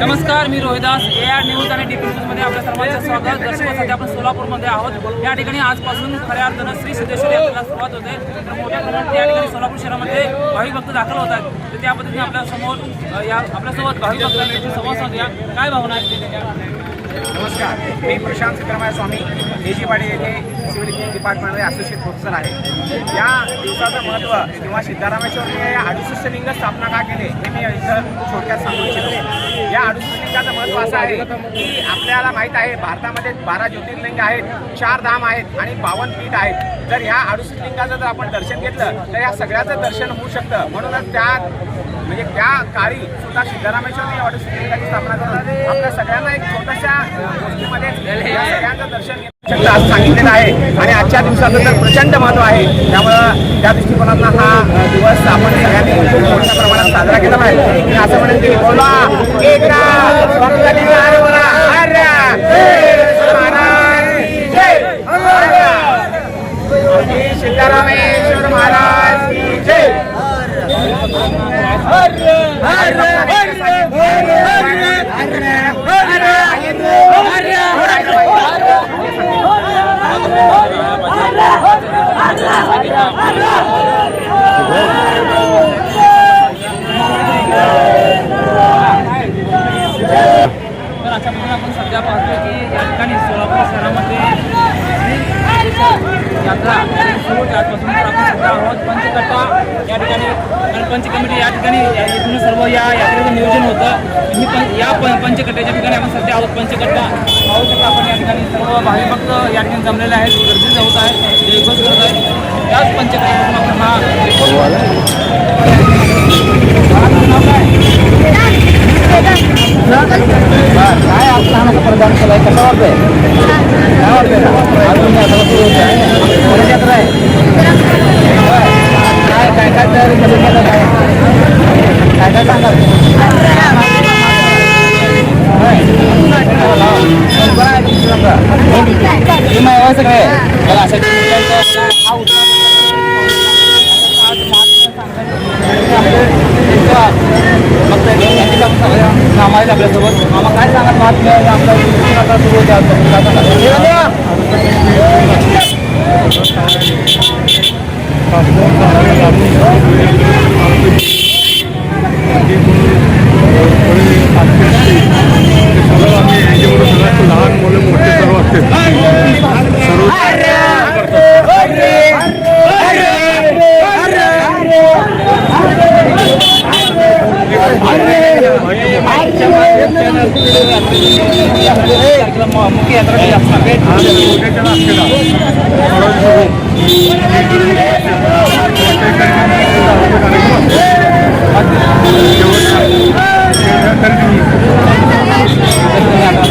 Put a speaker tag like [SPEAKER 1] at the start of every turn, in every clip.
[SPEAKER 1] नमस्कार मी Rohidas A R news आणि डीपी न्यूजमध्ये आपल्या सर्वांचं स्वागत. दर्शक सध्या आपण सोलापूरमध्ये आहोत. या ठिकाणी आजपासून खऱ्या अर्थानं श्री सिद्धेश्वर यात्रेला सुरुवात होते. तर मोठ्या प्रमाणात या ठिकाणी सोलापूर शहरामध्ये भाविक भक्त दाखल होत आहेत. तर त्या पद्धतीने आपल्यासमोर या आपल्यासोबत भाविक भक्तांनी संवाद साधूया. काय भावना आहेत
[SPEAKER 2] नमस्कार. मी प्रशांत सिद्धरामಯ್ಯ स्वामी देजीवाडी येथे सिव्हिल इंजिनिअरिंग डिपार्टमेंटमध्ये असोसिएट प्रोफेसर आहे. या दिवसाचं महत्त्व किंवा सिद्धारामेश्वरने अडुसष्ट लिंग स्थापना का केले हे मी इथं थोडक्यात सांगू इच्छितो. या अडुसष्ट लिंगाचं महत्त्व असं आहे की आपल्याला माहीत आहे भारतामध्ये बारा ज्योतिर्लिंग आहेत चार धाम आहेत आणि बावन्न पीठ आहेत. तर ह्या अडुसष्टलिंगाचं जर आपण दर्शन घेतलं तर या सगळ्याचं दर्शन होऊ शकतं. म्हणूनच त्या म्हणजे त्या काळी सुद्धा सिद्धरामेश्वर या अडुसष्ट स्थापना करून आपल्या सगळ्यांना एक छोट्याशा गोष्टीमध्ये या सगळ्यांचं दर्शन घेऊ शकतं असं सांगितलेलं आहे. आणि आजच्या दिवसाचं तर प्रचंड महत्त्व आहे. त्यामुळं त्या दृष्टिकोनातून हा दिवस आपण सगळ्यांनी मोठ्या प्रमाणात साजरा केला आहे मी असं म्हणेन की बोला एकनाथ स्वामी Allah बोला हर्या महाराज की जय हर्या. श्री सिद्धरामेश्वर महाराज की जय
[SPEAKER 1] तर अशा प्रकारे आपण सध्या पाहतो की या ठिकाणी यामध्ये यात्रा सुरू. आजपासून तर आपण सुद्धा आहोत. पंचकट्टा या ठिकाणी आणि पंच कमिटी या ठिकाणी इथून सर्व या यात्रेचं नियोजन होतं. ही पण या प- पंचकट्ट्याच्या ठिकाणी आपण सध्या आहोत. पंचकट्टा पाहू शकता आपण या ठिकाणी सर्व भावी भक्त या ठिकाणी जमलेले आहेत. गरजेचं होत आहे जयघोष करत आहेत. त्याच पंचकट्ट्यापासून आपण हा
[SPEAKER 2] काय आपला हा प्रदान केलाय कसा वाटतंय काय वाटतंय अजून यात्रा सुरू होते आहे परत यात्रा आहे काय काय काय तयारी केली केलं काय काय काय सांगाल होय. कोण आहे तुमची नंबर? तुम्ही आहे सगळे मला अशा हा उत्साह मामा आहेत आपल्यासोबत. मामा काय सांगत महात्म्य आपला सुरू होते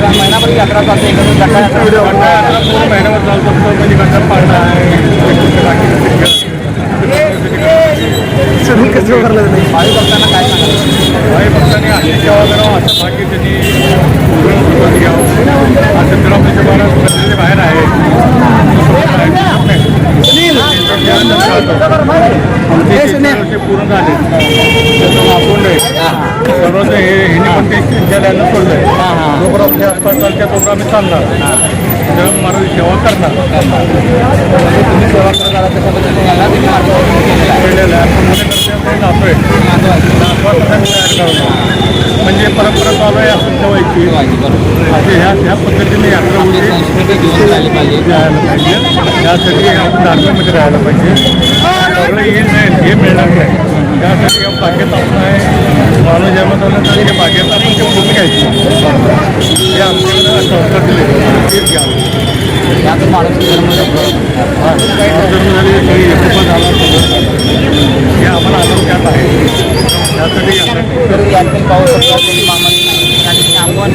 [SPEAKER 1] महिनाभर यात्रा चालते एकत्र जत्रा यात्रा
[SPEAKER 3] महिन्यावर चालू असतो म्हणजे गड्डा पाडणं आहे
[SPEAKER 1] भावी भक्तांना काय सांगाल
[SPEAKER 3] काही भक्तांनी अशी सेवा करावं असं बाकी त्यांनी पूर्ण सुरुवात घ्यावं असं ग्रामपंचायत बारा पद्धतीने बाहेर आहे पूर्ण झाले त्याचं सर्वच हे। हिने पण ते विद्यालयाला सोडलंय जोपर्यंत आपल्या आसपासच्या तोपर्यंत आम्ही चालणार तर महाराज सेवा करणार
[SPEAKER 1] तुम्ही सेवा करत आला तशा पद्धतीने याला तुम्ही मार्गदर्शन केलेलं आहे
[SPEAKER 3] केलेलं आहे आपण मुलीकडे जातोय नातवासाठी तयार करणं म्हणजे परंपरा चालू आहे असं ठेवायची. असे ह्या ह्या पद्धतीने यात्रा होती.
[SPEAKER 1] संस्कृती घेऊन राहिली पाहिजे
[SPEAKER 3] राहायला पाहिजे त्यासाठी आपण धार्मिकमध्ये राहायला पाहिजे. सगळं हे नाही हे मिळणार नाही. त्यासाठी या बागेत आपण आहे. मानव जन्मत आलं तर या बागेत आपण ते फुलं घ्यायची. हे आमच्याकडे संस्कार दिले. तेच घ्यावं
[SPEAKER 1] यातून माणूस
[SPEAKER 3] हा धर्म झाले काही एकोपा झाला हे आम्हाला आनंद आहे त्यासाठी यात्रा
[SPEAKER 1] तर या ठिकाणी पाहू शकता की मामांनी या ठिकाणी आपण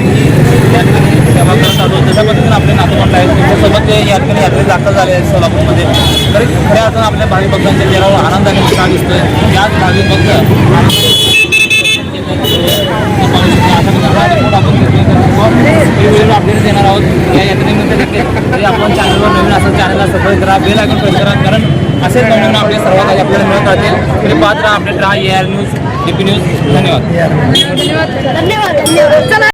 [SPEAKER 1] या ठिकाणी सेवा करत आलो तशा पद्धतीने आपले नातवंड आहेत त्यांच्यासोबत ते या ठिकाणी यात्रेत दाखल झाले आहेत सोलापूरमध्ये. तरी खऱ्या अर्थानं आपल्या भाविक भक्तांच्या चेहऱ्यावर आनंदाने उत्साह दिसतोय? याच भाविक भक्त अपडेट देणार आहोत या तरी आपण चॅनलवर नवीन असं चॅनलला सबस्क्राईब करा बेल आयकॉन प्रेस करा कारण असेच नमुना आपल्या सर्वात आधी आपल्याला मिळत राहतील तरी पाहत राहा अपडेट राहा A R news D P news धन्यवाद.
[SPEAKER 4] धन्यवाद. धन्यवाद. चला.